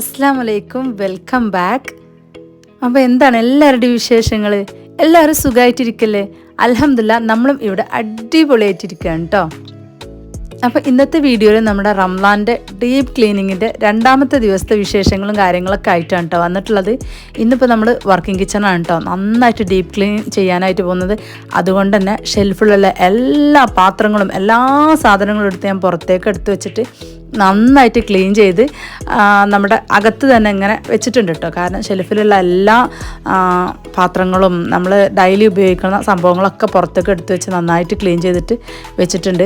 അസ്സാം വലൈക്കും welcome back അപ്പോൾ എന്താണ് എല്ലാവരുടെയും വിശേഷങ്ങൾ എല്ലാവരും സുഖമായിട്ടിരിക്കല്ലേ അലഹമില്ല നമ്മളും ഇവിടെ അടിപൊളിയായിട്ടിരിക്കുകയാണ് കേട്ടോ അപ്പോൾ ഇന്നത്തെ വീഡിയോയിൽ നമ്മുടെ റംലാന്റെ ഡീപ്പ് ക്ലീനിങ്ങിന്റെ രണ്ടാമത്തെ ദിവസത്തെ വിശേഷങ്ങളും കാര്യങ്ങളൊക്കെ ആയിട്ടാണ് കേട്ടോ വന്നിട്ടുള്ളത്. ഇന്നിപ്പോൾ നമ്മൾ വർക്കിംഗ് കിച്ചണാണ് കേട്ടോ നന്നായിട്ട് ഡീപ്പ് ക്ലീൻ ചെയ്യാനായിട്ട് പോകുന്നത്. അതുകൊണ്ട് തന്നെ ഷെൽഫിലുള്ള എല്ലാ പാത്രങ്ങളും എല്ലാ സാധനങ്ങളും എടുത്ത് ഞാൻ പുറത്തേക്ക് എടുത്ത് വെച്ചിട്ട് നന്നായിട്ട് ക്ലീൻ ചെയ്ത് നമ്മുടെ അകത്ത് തന്നെ ഇങ്ങനെ വെച്ചിട്ടുണ്ട് കേട്ടോ. കാരണം ഷെൽഫിലുള്ള എല്ലാ പാത്രങ്ങളും നമ്മൾ ഡെയിലി ഉപയോഗിക്കുന്ന സംഭവങ്ങളൊക്കെ പുറത്തേക്ക് എടുത്ത് വെച്ച് നന്നായിട്ട് ക്ലീൻ ചെയ്തിട്ട് വെച്ചിട്ടുണ്ട്.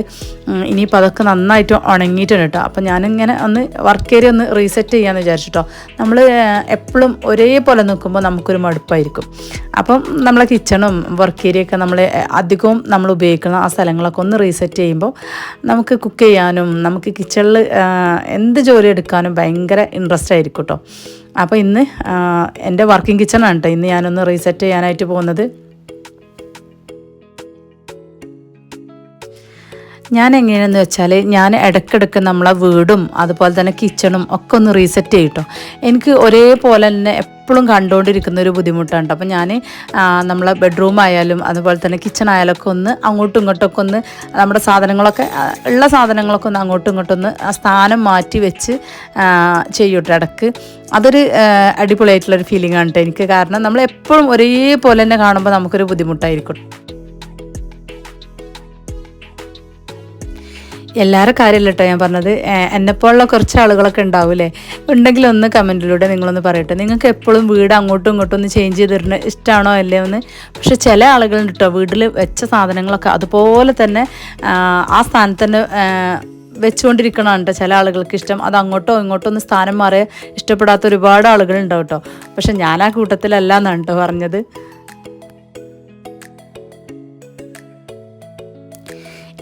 ഇനിയിപ്പോൾ അതൊക്കെ നന്നായിട്ട് ഉണങ്ങിയിട്ടുണ്ട് കേട്ടോ. അപ്പോൾ ഞാനിങ്ങനെ ഒന്ന് വർക്ക് ഏരിയ ഒന്ന് റീസെറ്റ് ചെയ്യാമെന്ന് വിചാരിച്ചിട്ടോ നമ്മൾ എപ്പോഴും ഒരേപോലെ നിൽക്കുമ്പോൾ നമുക്കൊരു മടുപ്പായിരിക്കും. അപ്പം നമ്മളെ കിച്ചണും വർക്ക് ഏരിയ ഒക്കെ നമ്മൾ അധികവും നമ്മൾ ഉപയോഗിക്കുന്ന ആ സ്ഥലങ്ങളൊക്കെ ഒന്ന് റീസെറ്റ് ചെയ്യുമ്പോൾ നമുക്ക് കുക്ക് ചെയ്യാനും നമുക്ക് കിച്ചണിൽ എന്ത് ജോലി എടുക്കാനും ഭയങ്കര ഇൻട്രസ്റ്റ് ആയിരിക്കും കേട്ടോ അപ്പോൾ ഇന്ന് എന്റെ വർക്കിംഗ് കിച്ചണാണ് കേട്ടോ ഇന്ന് ഞാനൊന്ന് റീസെറ്റ് ചെയ്യാനായിട്ട് പോകുന്നത്. ഞാൻ എങ്ങനെയാണെന്ന് വെച്ചാൽ ഞാൻ ഇടയ്ക്കിടയ്ക്ക് നമ്മളെ വീടും അതുപോലെ തന്നെ കിച്ചണും ഒക്കെ ഒന്ന് റീസെറ്റ് ചെയ്യിട്ടോ. എനിക്ക് ഒരേപോലെ തന്നെ എപ്പോഴും കണ്ടുകൊണ്ടിരിക്കുന്ന ഒരു ബുദ്ധിമുട്ടാണ് അപ്പോൾ ഞാൻ നമ്മളെ ബെഡ്റൂം ആയാലും അതുപോലെ തന്നെ കിച്ചൺ ആയാലും ഒക്കെ ഒന്ന് അങ്ങോട്ടും ഇങ്ങോട്ടൊക്കെ ഒന്ന് നമ്മുടെ സാധനങ്ങളൊക്കെ ഉള്ള സാധനങ്ങളൊക്കെ ഒന്ന് അങ്ങോട്ടും ഇങ്ങോട്ടും ഒന്ന് സ്ഥാനം മാറ്റി വെച്ച് ചെയ്യൂട്ടോ ഇടയ്ക്ക് അതൊരു അടിപൊളിയായിട്ടുള്ളൊരു ഫീലിംഗ് ആണ് കേട്ടോ എനിക്ക്. കാരണം നമ്മൾ എപ്പോഴും ഒരേപോലെ തന്നെ കാണുമ്പോൾ നമുക്കൊരു ബുദ്ധിമുട്ടായിരിക്കും. എല്ലാവരുടെ കാര്യമല്ല കേട്ടോ ഞാൻ പറഞ്ഞത്. എന്നെപ്പോലുള്ള കുറച്ച് ആളുകളൊക്കെ ഉണ്ടാവില്ലേ ഉണ്ടെങ്കിൽ ഒന്ന് കമന്റിലൂടെ നിങ്ങളൊന്ന് പറയട്ടെ. നിങ്ങൾക്ക് എപ്പോഴും വീട് അങ്ങോട്ടും ഇങ്ങോട്ടും ഒന്ന് ചേഞ്ച് ചെയ്തിരുന്ന ഇഷ്ടമാണോ അല്ലേ ഒന്ന്? പക്ഷെ ചില ആളുകളുണ്ട് കേട്ടോ വീട്ടിൽ വെച്ച സാധനങ്ങളൊക്കെ അതുപോലെ തന്നെ ആ സ്ഥാനത്ത് തന്നെ വെച്ചുകൊണ്ടിരിക്കണം കേട്ടോ ചില ആളുകൾക്ക് ഇഷ്ടം. അത് അങ്ങോട്ടോ ഇങ്ങോട്ടോ ഒന്ന് സ്ഥാനം മാറിയ ഇഷ്ടപ്പെടാത്ത ഒരുപാട് ആളുകളുണ്ടാവും കേട്ടോ പക്ഷെ ഞാൻ ആ കൂട്ടത്തിലല്ല എന്നാണ് കേട്ടോ പറഞ്ഞത്.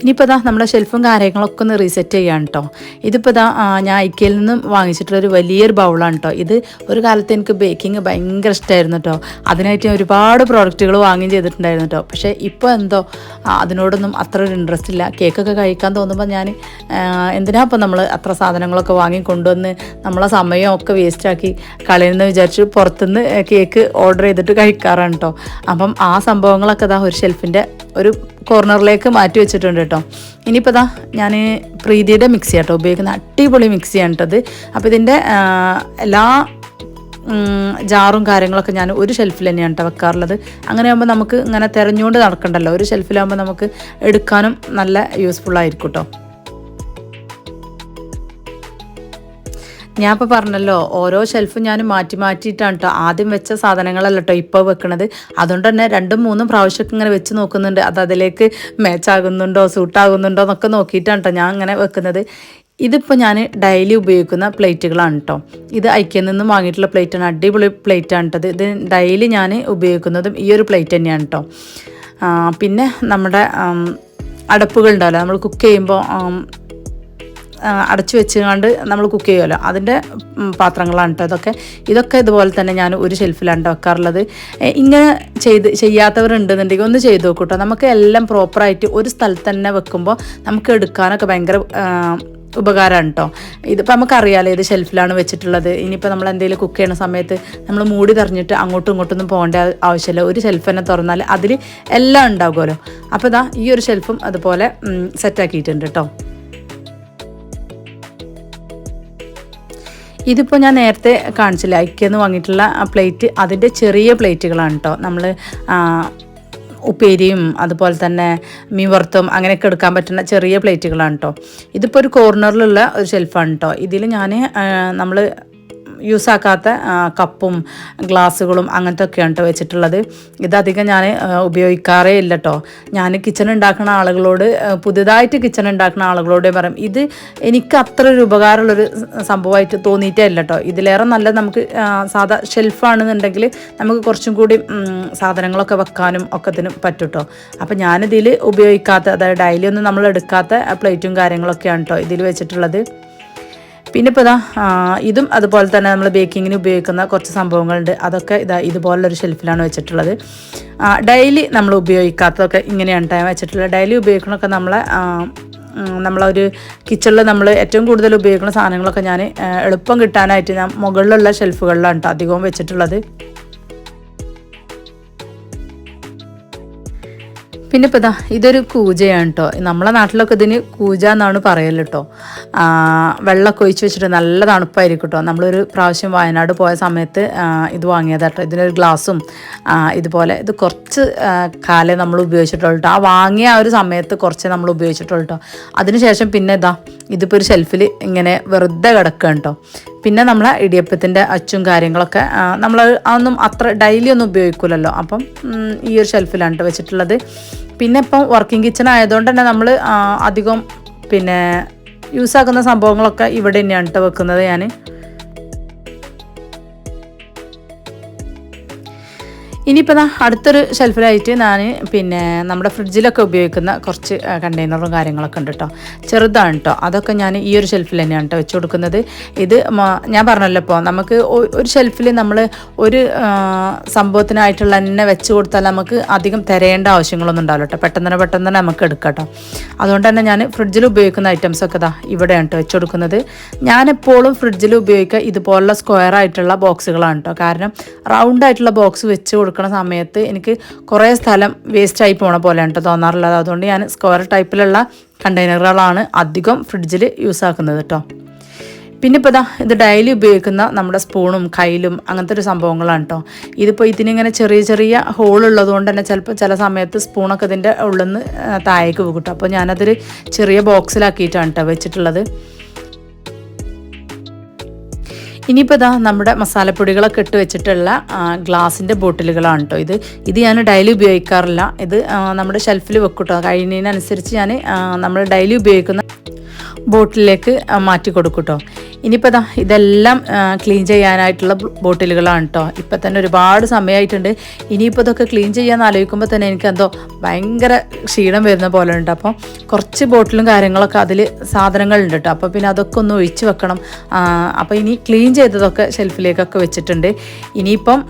ഇനിയിപ്പോൾ ഇതാ നമ്മുടെ ഷെൽഫും കാര്യങ്ങളൊക്കെ ഒന്ന് റീസെറ്റ് ചെയ്യാൻ കേട്ടോ ഇതിപ്പോൾ ഇതാ ഞാൻ ഐക്കയിൽ നിന്നും വാങ്ങിച്ചിട്ടുള്ള ഒരു വലിയൊരു ബൗളാണ് കേട്ടോ ഇത് ഒരു കാലത്ത് എനിക്ക് ബേക്കിംഗ് ഭയങ്കര ഇഷ്ടമായിരുന്നു കേട്ടോ അതിനായിട്ട് ഞാൻ ഒരുപാട് പ്രോഡക്റ്റുകൾ വാങ്ങുകയും ചെയ്തിട്ടുണ്ടായിരുന്നു കേട്ടോ പക്ഷേ ഇപ്പോൾ എന്തോ അതിനോടൊന്നും അത്ര ഒരു ഇൻട്രസ്റ്റ് ഇല്ല. കേക്കൊക്കെ കഴിക്കാൻ തോന്നുമ്പോൾ ഞാൻ എന്തിനാ ഇപ്പം നമ്മൾ അത്ര സാധനങ്ങളൊക്കെ വാങ്ങി കൊണ്ടുവന്ന് നമ്മളെ സമയമൊക്കെ വേസ്റ്റാക്കി കളയുന്ന വിചാരിച്ച് പുറത്തുനിന്ന് കേക്ക് ഓർഡർ ചെയ്തിട്ട് കഴിക്കാറാണ് കേട്ടോ അപ്പം ആ സംഭവങ്ങളൊക്കെ ഇതാ ഒരു ഷെൽഫിന്റെ ഒരു കോർണറിലേക്ക് മാറ്റി വെച്ചിട്ടുണ്ട് കേട്ടോ. ഇനിയിപ്പോൾ ഇതാ ഞാൻ പ്രീതിയുടെ മിക്സി കേട്ടോ. ഉപയോഗിക്കുന്ന അടിപൊളി മിക്സിയാണ് കേട്ടത് അപ്പോൾ ഇതിന്റെ എല്ലാ ജാറും കാര്യങ്ങളൊക്കെ ഞാൻ ഒരു ഷെൽഫിൽ തന്നെയാണ് കേട്ടോ വെക്കാറുള്ളത്. അങ്ങനെയാകുമ്പോൾ നമുക്ക് ഇങ്ങനെ തിരഞ്ഞുകൊണ്ട് നടക്കണ്ടല്ലോ. ഒരു ഷെൽഫിലാകുമ്പോൾ നമുക്ക് എടുക്കാനും നല്ല യൂസ്ഫുൾ ആയിരിക്കും കേട്ടോ. ഞാൻ ഇപ്പോൾ പറഞ്ഞല്ലോ ഓരോ ഷെൽഫും ഞാൻ മാറ്റി മാറ്റിയിട്ടാണ് കേട്ടോ ആദ്യം വെച്ച സാധനങ്ങളല്ല കേട്ടോ ഇപ്പോൾ വെക്കണത്. അതുകൊണ്ട് തന്നെ രണ്ടും മൂന്നും പ്രാവശ്യമൊക്കെ ഇങ്ങനെ വെച്ച് നോക്കുന്നുണ്ട്. അത് അതിലേക്ക് മാച്ച് മാച്ചാകുന്നുണ്ടോ സൂട്ടാകുന്നുണ്ടോ എന്നൊക്കെ നോക്കിയിട്ടാണ് കേട്ടോ ഞാൻ അങ്ങനെ വെക്കുന്നത്. ഇതിപ്പോൾ ഞാൻ ഡെയിലി ഉപയോഗിക്കുന്ന പ്ലേറ്റുകളാണ് കേട്ടോ ഇത് ഐക്യയിൽ നിന്നും വാങ്ങിയിട്ടുള്ള പ്ലേറ്റാണ് അടിപൊളി പ്ലേറ്റാണ് കേട്ടത് ഇത്. ഡെയിലി ഞാൻ ഉപയോഗിക്കുന്നതും ഈ ഒരു പ്ലേറ്റ് തന്നെയാണ് കേട്ടോ പിന്നെ നമ്മുടെ അടപ്പുകൾ ഉണ്ടാവില്ല നമ്മൾ കുക്ക് ചെയ്യുമ്പോൾ അടച്ചു വെച്ചുകൊണ്ട് നമ്മൾ കുക്ക് ചെയ്യുമല്ലോ. അതിന്റെ പാത്രങ്ങളാണ് കേട്ടോ ഇതൊക്കെ. ഇതൊക്കെ ഇതുപോലെ തന്നെ ഞാൻ ഒരു ഷെൽഫിലാണ് വെക്കാറുള്ളത്. ഇങ്ങനെ ചെയ്ത് ചെയ്യാത്തവരുണ്ടെന്നുണ്ടെങ്കിൽ ഒന്ന് ചെയ്ത് നോക്കൂ കേട്ടോ നമുക്ക് എല്ലാം പ്രോപ്പറായിട്ട് ഒരു സ്ഥലത്ത് തന്നെ വെക്കുമ്പോൾ നമുക്ക് എടുക്കാനൊക്കെ ഭയങ്കര ഉപകാരമാണ് കേട്ടോ ഇതിപ്പോൾ നമുക്കറിയാലോ ഏത് ഷെൽഫിലാണ് വെച്ചിട്ടുള്ളത്. ഇനിയിപ്പോൾ നമ്മൾ എന്തെങ്കിലും കുക്ക് ചെയ്യുന്ന സമയത്ത് നമ്മൾ മൂടി തെറിഞ്ഞിട്ട് അങ്ങോട്ടും ഇങ്ങോട്ടും ഒന്നും പോകേണ്ട ആവശ്യമില്ല. ഒരു ഷെൽഫ് തന്നെ തുറന്നാൽ അതിൽ എല്ലാം ഉണ്ടാകുമല്ലോ. അപ്പോൾ ഇതാ ഈ ഒരു ഷെൽഫും അതുപോലെ സെറ്റാക്കിയിട്ടുണ്ട് കേട്ടോ ഇതിപ്പോൾ ഞാൻ നേരത്തെ കാണിച്ചില്ല ഐക്യെന്ന് വാങ്ങിയിട്ടുള്ള പ്ലേറ്റ് അതിന്റെ ചെറിയ പ്ലേറ്റുകളാണ് കേട്ടോ നമ്മൾ ഉപ്പേരിയും അതുപോലെ തന്നെ മീൻ വറുത്തും അങ്ങനെയൊക്കെ എടുക്കാൻ പറ്റുന്ന ചെറിയ പ്ലേറ്റുകളാണ് കേട്ടോ ഇതിപ്പോൾ ഒരു കോർണറിലുള്ള ഒരു ഷെൽഫാണ് കേട്ടോ ഇതിൽ ഞാൻ നമ്മൾ യൂസ് ആക്കാത്ത കപ്പും ഗ്ലാസ്സുകളും അങ്ങനത്തെ ഒക്കെയാണ് കേട്ടോ വെച്ചിട്ടുള്ളത്. ഇതധികം ഞാൻ ഉപയോഗിക്കാറേ ഇല്ല കേട്ടോ ഞാൻ കിച്ചൺ ഉണ്ടാക്കുന്ന ആളുകളോട് പുതുതായിട്ട് കിച്ചൺ ഉണ്ടാക്കുന്ന ആളുകളോട് പറയും ഇത് എനിക്ക് അത്ര ഒരു ഉപകാരമുള്ളൊരു സംഭവമായിട്ട് തോന്നിയിട്ടേ ഇല്ല കേട്ടോ ഇതിലേറെ നല്ല നമുക്ക് സാധാ ഷെൽഫാണെന്നുണ്ടെങ്കിൽ നമുക്ക് കുറച്ചും കൂടി സാധനങ്ങളൊക്കെ വെക്കാനും ഒക്കെ ഇതിനും പറ്റും കേട്ടോ അപ്പം ഞാനിതിൽ ഉപയോഗിക്കാത്ത അതായത് ഡെയിലി ഒന്നും നമ്മൾ എടുക്കാത്ത പ്ലേറ്റും കാര്യങ്ങളൊക്കെയാണ് കേട്ടോ ഇതിൽ വെച്ചിട്ടുള്ളത്. പിന്നെ ഇപ്പോൾ ഇതാ ഇതും അതുപോലെ തന്നെ നമ്മൾ ബേക്കിങ്ങിന് ഉപയോഗിക്കുന്ന കുറച്ച് സംഭവങ്ങളുണ്ട്. അതൊക്കെ ഇതാ ഇതുപോലൊരു ഷെൽഫിലാണ് വെച്ചിട്ടുള്ളത്. ഡെയിലി നമ്മൾ ഉപയോഗിക്കാത്തതൊക്കെ ഇങ്ങനെയാണ് ടൈം വെച്ചിട്ടുള്ളത്. ഡെയിലി ഉപയോഗിക്കണമൊക്കെ നമ്മളെ നമ്മളൊരു കിച്ചണിൽ നമ്മൾ ഏറ്റവും കൂടുതൽ ഉപയോഗിക്കുന്ന സാധനങ്ങളൊക്കെ ഞാൻ എളുപ്പം കിട്ടാനായിട്ട് ഞാൻ മുകളിലുള്ള ഷെൽഫുകളിലാണ് കേട്ടോ അധികവും വെച്ചിട്ടുള്ളത്. പിന്നെ ഇപ്പോൾ ഇതാ ഇതൊരു കൂജയാണ് കേട്ടോ നമ്മളെ നാട്ടിലൊക്കെ ഇതിന് കൂജ എന്നാണ് പറയൽ കേട്ടോ വെള്ളമൊക്കെ ഒഴിച്ച് വെച്ചിട്ട് നല്ല തണുപ്പായിരിക്കും കേട്ടോ നമ്മളൊരു പ്രാവശ്യം വയനാട് പോയ സമയത്ത് ഇത് വാങ്ങിയതാട്ടോ ഇതിനൊരു ഗ്ലാസും ഇതുപോലെ ഇത് കുറച്ച് കാലേ നമ്മൾ ഉപയോഗിച്ചിട്ടുള്ളൂ ആ വാങ്ങിയ ആ ഒരു സമയത്ത് കുറച്ച് നമ്മൾ ഉപയോഗിച്ചിട്ടുള്ളൂ കേട്ടോ അതിനുശേഷം പിന്നെ ഇതാ ഇതിപ്പോൾ ഒരു ഷെൽഫിൽ ഇങ്ങനെ വെറുതെ കിടക്കുകയാണ് കേട്ടോ പിന്നെ നമ്മളെ ഇടിയപ്പത്തിന്റെ അച്ചും കാര്യങ്ങളൊക്കെ നമ്മൾ അതൊന്നും അത്ര ഡെയിലി ഒന്നും ഉപയോഗിക്കില്ലല്ലോ അപ്പം ഈ ഒരു ഷെൽഫിലാണ് കേട്ടോ വെച്ചിട്ടുള്ളത്. പിന്നെ ഇപ്പം വർക്കിംഗ് കിച്ചൺ ആയതുകൊണ്ട് തന്നെ നമ്മൾ അധികം പിന്നെ യൂസ് ആക്കുന്ന സംഭവങ്ങളൊക്കെ ഇവിടെ തന്നെയാണ് കേട്ടോ വെക്കുന്നത് ഞാൻ ഇനിയിപ്പോൾ അടുത്തൊരു ഷെൽഫിലായിട്ട് ഞാൻ പിന്നെ നമ്മുടെ ഫ്രിഡ്ജിലൊക്കെ ഉപയോഗിക്കുന്ന കുറച്ച് കണ്ടെയ്നറും കാര്യങ്ങളൊക്കെ ഉണ്ട് കേട്ടോ ചെറുതാണ് കേട്ടോ അതൊക്കെ ഞാൻ ഈ ഒരു ഷെൽഫിൽ തന്നെയാണ് കേട്ടോ വെച്ച് കൊടുക്കുന്നത്. ഇത് ഞാൻ പറഞ്ഞല്ലോ ഇപ്പോൾ നമുക്ക് ഒരു ഷെൽഫിൽ നമ്മൾ ഒരു സംഭവത്തിനായിട്ടുള്ള തന്നെ വെച്ച് കൊടുത്താൽ നമുക്ക് അധികം തിരയേണ്ട ആവശ്യങ്ങളൊന്നും ഉണ്ടാവില്ല കേട്ടോ പെട്ടെന്ന് തന്നെ പെട്ടെന്ന് തന്നെ നമുക്ക് എടുക്കാം കേട്ടോ അതുകൊണ്ട് തന്നെ ഞാൻ ഫ്രിഡ്ജിൽ ഉപയോഗിക്കുന്ന ഐറ്റംസൊക്കെ ഇതാ ഇവിടെയാണ് കേട്ടോ വെച്ച് കൊടുക്കുന്നത്. ഞാനെപ്പോഴും ഫ്രിഡ്ജിൽ ഉപയോഗിക്കുക ഇതുപോലുള്ള സ്ക്വയർ ആയിട്ടുള്ള ബോക്സുകളാണ് കേട്ടോ കാരണം റൗണ്ട് ആയിട്ടുള്ള ബോക്സ് വെച്ച് കൊടുക്കുന്ന സമയത്ത് എനിക്ക് കുറേ സ്ഥലം വേസ്റ്റായി പോണ പോലെയാണ് കേട്ടോ തോന്നാറുള്ളത്. അതുകൊണ്ട് ഞാൻ സ്ക്വയർ ടൈപ്പിലുള്ള കണ്ടെയ്നറുകളാണ് അധികം ഫ്രിഡ്ജിൽ യൂസ് ആക്കുന്നത് കേട്ടോ പിന്നെ ഇപ്പോൾ ഇതാ ഇത് ഡെയിലി ഉപയോഗിക്കുന്ന നമ്മുടെ സ്പൂണും കയ്യിലും അങ്ങനത്തെ ഒരു സംഭവങ്ങളാണ് കേട്ടോ ഇതിപ്പോൾ ഇതിനിങ്ങനെ ചെറിയ ചെറിയ ഹോൾ ഉള്ളതുകൊണ്ട് തന്നെ ചിലപ്പോൾ ചില സമയത്ത് സ്പൂണൊക്കെ ഇതിന്റെ ഉള്ളിൽ നിന്ന് താഴേക്ക് പോകും കേട്ടോ അപ്പോൾ ഞാനതൊരു ചെറിയ ബോക്സിലാക്കിയിട്ടാണ് കേട്ടോ വെച്ചിട്ടുള്ളത്. ഇനിയിപ്പോൾ ഇതാ നമ്മുടെ മസാലപ്പൊടികളൊക്കെ ഇട്ട് വെച്ചിട്ടുള്ള ഗ്ലാസിന്റെ ബോട്ടിലുകളാണ് കേട്ടോ ഇത്. ഇത് ഞാൻ ഡെയിലി ഉപയോഗിക്കാറില്ല. ഇത് നമ്മുടെ ഷെൽഫിൽ വെക്കും കേട്ടോ കഴിയുന്നതിനനുസരിച്ച് ഞാൻ നമ്മൾ ഡെയിലി ഉപയോഗിക്കുന്ന ബോട്ടിലേക്ക് മാറ്റി കൊടുക്കും കേട്ടോ ഇനിയിപ്പോൾ ഇതാ ഇതെല്ലാം ക്ലീൻ ചെയ്യാനായിട്ടുള്ള ബോട്ടിലുകളാണ് കേട്ടോ ഇപ്പം തന്നെ ഒരുപാട് സമയമായിട്ടുണ്ട് ഇനിയിപ്പോൾ ഇതൊക്കെ ക്ലീൻ ചെയ്യാൻ ആലോചിക്കുമ്പോൾ തന്നെ എനിക്ക് എന്തോ ഭയങ്കര ക്ഷീണം വരുന്ന പോലെ ഉണ്ട്. അപ്പോൾ കുറച്ച് ബോട്ടിലും കാര്യങ്ങളൊക്കെ അതിൽ സാധനങ്ങളുണ്ട് കേട്ടോ അപ്പോൾ പിന്നെ അതൊക്കെ ഒന്ന് ഒഴിച്ച് വെക്കണം. അപ്പോൾ ഇനി ക്ലീൻ ചെയ്തതൊക്കെ ഷെൽഫിലേക്കൊക്കെ വെച്ചിട്ടുണ്ട്. ഇനിയിപ്പം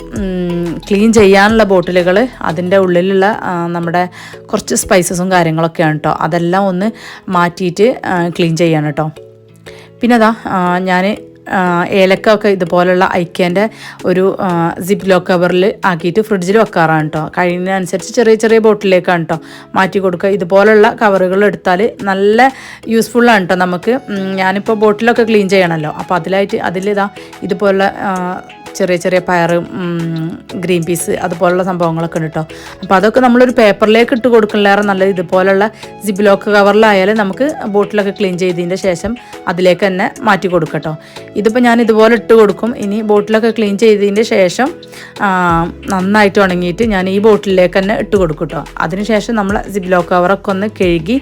ക്ലീൻ ചെയ്യാനുള്ള ബോട്ടിലുകൾ അതിന്റെ ഉള്ളിലുള്ള നമ്മുടെ കുറച്ച് സ്പൈസസും കാര്യങ്ങളൊക്കെയാണ് കേട്ടോ അതെല്ലാം ഒന്ന് മാറ്റിയിട്ട് ക്ലീൻ ചെയ്യണം കേട്ടോ പിന്നെ അതാ ഞാൻ ഏലക്ക ഒക്കെ ഇതുപോലുള്ള ഐക്യന്റെ ഒരു സിപ്പ് ലോ കവറിൽ ആക്കിയിട്ട് ഫ്രിഡ്ജിൽ വെക്കാറാണ് കേട്ടോ കഴിയുന്നതനുസരിച്ച് ചെറിയ ചെറിയ ബോട്ടിലേക്കാണ് കേട്ടോ മാറ്റി കൊടുക്കുക. ഇതുപോലുള്ള കവറുകൾ എടുത്താൽ നല്ല യൂസ്ഫുള്ളാണ് കേട്ടോ നമുക്ക്. ഞാനിപ്പോൾ ബോട്ടിലൊക്കെ ക്ലീൻ ചെയ്യണമല്ലോ അപ്പോൾ അതിലായിട്ട് അതിലിതാ ഇതുപോലുള്ള ചെറിയ ചെറിയ പയർ ഗ്രീൻ പീസ് അതുപോലുള്ള സംഭവങ്ങളൊക്കെ ഉണ്ട് കേട്ടോ അപ്പോൾ അതൊക്കെ നമ്മളൊരു പേപ്പറിലേക്ക് ഇട്ട് കൊടുക്കുന്നേറെ നല്ലത് ഇതുപോലുള്ള സിബിലോക്ക് കവറിലായാലും നമുക്ക് ബോട്ടിലൊക്കെ ക്ലീൻ ചെയ്തതിന്റെ ശേഷം അതിലേക്ക് തന്നെ മാറ്റി കൊടുക്കട്ടോ ഇതിപ്പോൾ ഞാൻ ഇതുപോലെ ഇട്ട് കൊടുക്കും. ഇനി ബോട്ടിലൊക്കെ ക്ലീൻ ചെയ്തതിന്റെ ശേഷം നന്നായിട്ട് ഉണങ്ങിയിട്ട് ഞാൻ ഈ ബോട്ടിലേക്ക് തന്നെ ഇട്ട് കൊടുക്കും കേട്ടോ അതിനുശേഷം നമ്മൾ സിബ്ലോ കവറൊക്കെ ഒന്ന് കഴുകി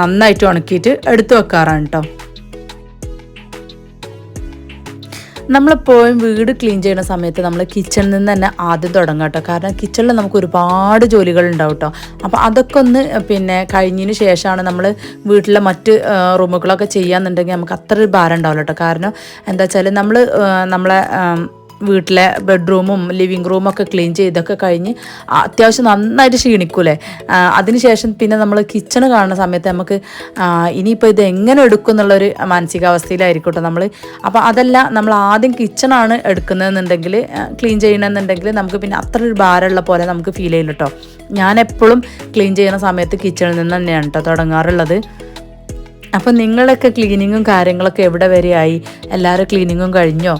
നന്നായിട്ട് ഉണക്കിയിട്ട് എടുത്തു വെക്കാറാണ് കേട്ടോ നമ്മളെപ്പോഴും വീട് ക്ലീൻ ചെയ്യുന്ന സമയത്ത് നമ്മൾ കിച്ചണിൽ നിന്ന് തന്നെ ആദ്യം തുടങ്ങാം കേട്ടോ കാരണം കിച്ചണിൽ നമുക്ക് ഒരുപാട് ജോലികൾ ഉണ്ടാവും കേട്ടോ അപ്പോൾ അതൊക്കെ ഒന്ന് പിന്നെ കഴിഞ്ഞതിന് ശേഷമാണ് നമ്മൾ വീട്ടിലെ മറ്റ് റൂമുകളൊക്കെ ചെയ്യാന്നുണ്ടെങ്കിൽ നമുക്ക് അത്ര ഒരു ഭാരം ഉണ്ടാവില്ല കേട്ടോ കാരണം എന്താ വെച്ചാൽ നമ്മൾ നമ്മളെ വീട്ടിലെ ബെഡ്റൂമും ലിവിങ് റൂമും ഒക്കെ ക്ലീൻ ചെയ്തൊക്കെ കഴിഞ്ഞ് അത്യാവശ്യം നന്നായിട്ട് ക്ഷീണിക്കൂലേ? അതിനുശേഷം പിന്നെ നമ്മൾ കിച്ചണ് കാണുന്ന സമയത്ത് നമുക്ക് ഇനിയിപ്പോൾ ഇത് എങ്ങനെ എടുക്കും എന്നുള്ളൊരു മാനസികാവസ്ഥയിലായിരിക്കട്ടെ കേട്ടോ നമ്മൾ അപ്പോൾ അതല്ല നമ്മൾ ആദ്യം കിച്ചണാണ് എടുക്കുന്നതെന്നുണ്ടെങ്കിൽ ക്ലീൻ ചെയ്യണമെന്നുണ്ടെങ്കിൽ നമുക്ക് പിന്നെ അത്ര ഒരു ഭാരമുള്ള പോലെ നമുക്ക് ഫീൽ ചെയ്യില്ല കേട്ടോ ഞാൻ എപ്പോഴും ക്ലീൻ ചെയ്യുന്ന സമയത്ത് കിച്ചണിൽ നിന്ന് തന്നെയാണ് കേട്ടോ തുടങ്ങാറുള്ളത്. അപ്പം നിങ്ങളൊക്കെ ക്ലീനിങ്ങും കാര്യങ്ങളൊക്കെ എവിടെ വരെയായി എല്ലാവരും ക്ലീനിങ്ങും കഴിഞ്ഞോ?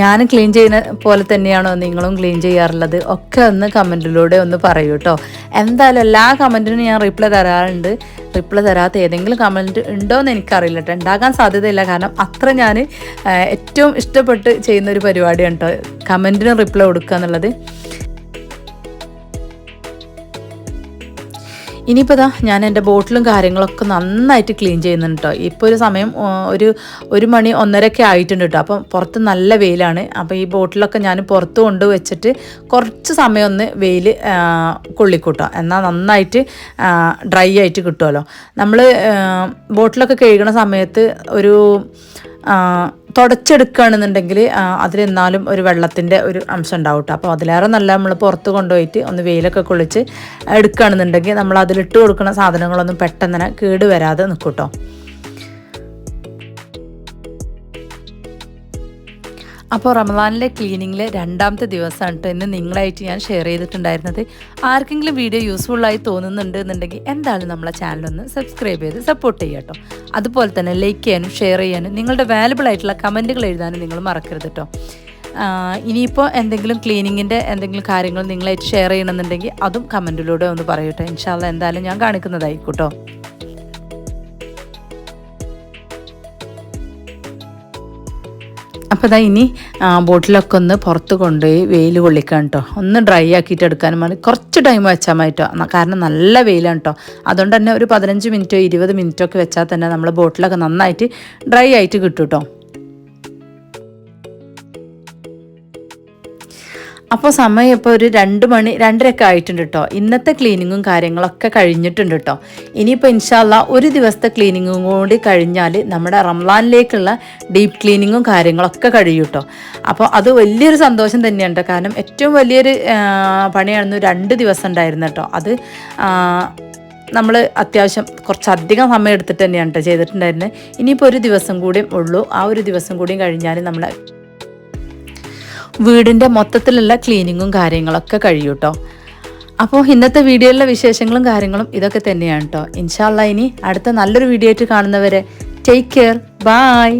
ഞാൻ ക്ലീൻ ചെയ്യുന്ന പോലെ തന്നെയാണോ നിങ്ങളും ക്ലീൻ ചെയ്യാറുള്ളത്? ഒക്കെ ഒന്ന് കമന്റിലൂടെ ഒന്ന് പറയൂ കേട്ടോ എന്തായാലും എല്ലാ കമന്റിനും ഞാൻ റിപ്ലൈ തരാറുണ്ട്. റിപ്ലൈ തരാത്ത ഏതെങ്കിലും കമന്റ് ഉണ്ടോ എന്ന് എനിക്കറിയില്ല കേട്ടോ ഉണ്ടാകാൻ സാധ്യതയില്ല. കാരണം അത്ര ഞാൻ ഏറ്റവും ഇഷ്ടപ്പെട്ട് ചെയ്യുന്ന ഒരു പരിപാടിയാണ് കേട്ടോ കമന്റിന് റിപ്ലൈ കൊടുക്കുക എന്നുള്ളത്. ഇനിയിപ്പോൾ ഇതാ ഞാൻ എന്റെ ബോട്ടിലും കാര്യങ്ങളൊക്കെ നന്നായിട്ട് ക്ലീൻ ചെയ്യുന്നുണ്ട് കേട്ടോ ഇപ്പോൾ ഒരു സമയം ഒരു ഒരു മണി ഒന്നരയൊക്കെ ആയിട്ടുണ്ട് കേട്ടോ അപ്പം പുറത്ത് നല്ല വെയിലാണ്. അപ്പോൾ ഈ ബോട്ടിലൊക്കെ ഞാൻ പുറത്ത് കൊണ്ട് വെച്ചിട്ട് കുറച്ച് സമയം ഒന്ന് വെയിൽ കൊള്ളിക്കൂട്ടോ. എന്നാൽ നന്നായിട്ട് ഡ്രൈ ആയിട്ട് കിട്ടുമല്ലോ. നമ്മൾ ബോട്ടിലൊക്കെ കഴുകണ സമയത്ത് ഒരു തുടച്ചെടുക്കുകയാണെന്നുണ്ടെങ്കിൽ അതിലെന്നാലും ഒരു വെള്ളത്തിന്റെ ഒരു അംശം ഉണ്ടാവും കേട്ടോ. അപ്പോൾ അതിലേറെ നല്ല നമ്മൾ പുറത്ത് കൊണ്ടുപോയിട്ട് ഒന്ന് വെയിലൊക്കെ കുളിച്ച് എടുക്കുകയാണെന്നുണ്ടെങ്കിൽ നമ്മൾ അതിലിട്ട് കൊടുക്കുന്ന സാധനങ്ങളൊന്നും പെട്ടെന്ന് കേട് വരാതെ നിൽക്കും കേട്ടോ. അപ്പോൾ റമദാനിലെ ക്ലീനിങ്ങിലെ രണ്ടാമത്തെ ദിവസമാണ് കേട്ടോ ഇന്ന് നിങ്ങളായിട്ട് ഞാൻ ഷെയർ ചെയ്തിട്ടുണ്ടായിരുന്നത്. ആർക്കെങ്കിലും വീഡിയോ യൂസ്ഫുള്ളായി തോന്നുന്നുണ്ട് എന്നുണ്ടെങ്കിൽ എന്തായാലും നമ്മളെ ചാനലൊന്ന് സബ്സ്ക്രൈബ് ചെയ്ത് സപ്പോർട്ട് ചെയ്യുക കേട്ടോ അതുപോലെ തന്നെ ലൈക്ക് ചെയ്യാനും ഷെയർ ചെയ്യാനും നിങ്ങളുടെ വാലുബിൾ ആയിട്ടുള്ള കമന്റുകൾ എഴുതാനും നിങ്ങൾ മറക്കരുത് കേട്ടോ ഇനിയിപ്പോൾ എന്തെങ്കിലും ക്ലീനിങ്ങിന്റെ എന്തെങ്കിലും കാര്യങ്ങൾ നിങ്ങളായിട്ട് ഷെയർ ചെയ്യണമെന്നുണ്ടെങ്കിൽ അതും കമന്റിലൂടെ ഒന്ന് പറയട്ടെ ഇൻഷാല്ല എന്തായാലും ഞാൻ കാണിക്കുന്നതായിരിക്കും കേട്ടോ അപ്പോൾ ഇതാ ഇനി ബോട്ടിലൊക്കെ ഒന്ന് പുറത്ത് കൊണ്ടുപോയി വെയിൽ കൊള്ളിക്കാൻ കേട്ടോ ഒന്ന് ഡ്രൈ ആക്കിയിട്ട് എടുക്കാനും വേണ്ടി കുറച്ച് ടൈം വെച്ചാൽ മതി കേട്ടോ കാരണം നല്ല വെയിലാണ് കേട്ടോ അതുകൊണ്ട് തന്നെ ഒരു പതിനഞ്ച് മിനിറ്റോ ഇരുപത് മിനിറ്റോ ഒക്കെ വെച്ചാൽ തന്നെ നമ്മൾ ബോട്ടിലൊക്കെ നന്നായിട്ട് ഡ്രൈ ആയിട്ട് കിട്ടും കേട്ടോ അപ്പോൾ സമയം ഇപ്പോൾ ഒരു രണ്ട് മണി രണ്ടരയൊക്കെ ആയിട്ടുണ്ട് കേട്ടോ ഇന്നത്തെ ക്ലീനിങ്ങും കാര്യങ്ങളൊക്കെ കഴിഞ്ഞിട്ടുണ്ട് കേട്ടോ ഇനിയിപ്പോൾ ഇൻഷാല്ല ഒരു ദിവസത്തെ ക്ലീനിങ്ങും കൂടി കഴിഞ്ഞാൽ നമ്മുടെ റംലാനിലേക്കുള്ള ഡീപ്പ് ക്ലീനിങ്ങും കാര്യങ്ങളൊക്കെ കഴിയും കേട്ടോ അപ്പോൾ അത് വലിയൊരു സന്തോഷം തന്നെയാണ് കാരണം ഏറ്റവും വലിയൊരു പണിയായിരുന്നു രണ്ട് ദിവസം ഉണ്ടായിരുന്നു കേട്ടോ അത് നമ്മൾ അത്യാവശ്യം കുറച്ചധികം സമയം എടുത്തിട്ട് തന്നെയാണ് കേട്ടോ ചെയ്തിട്ടുണ്ടായിരുന്നത് ഇനിയിപ്പോൾ ഒരു ദിവസം കൂടിയും ഉള്ളൂ. ആ ഒരു ദിവസം കൂടിയും കഴിഞ്ഞാൽ നമ്മൾ വീടിന്റെ മൊത്തത്തിലുള്ള ക്ലീനിങ്ങും കാര്യങ്ങളൊക്കെ കഴിയും കേട്ടോ അപ്പോൾ ഇന്നത്തെ വീഡിയോയിലെ വിശേഷങ്ങളും കാര്യങ്ങളും ഇതൊക്കെ തന്നെയാണ് കേട്ടോ ഇൻഷാല്ല ഇനി അടുത്ത നല്ലൊരു വീഡിയോ ആയിട്ട് കാണുന്നവരെ ടേക്ക് കെയർ ബായ്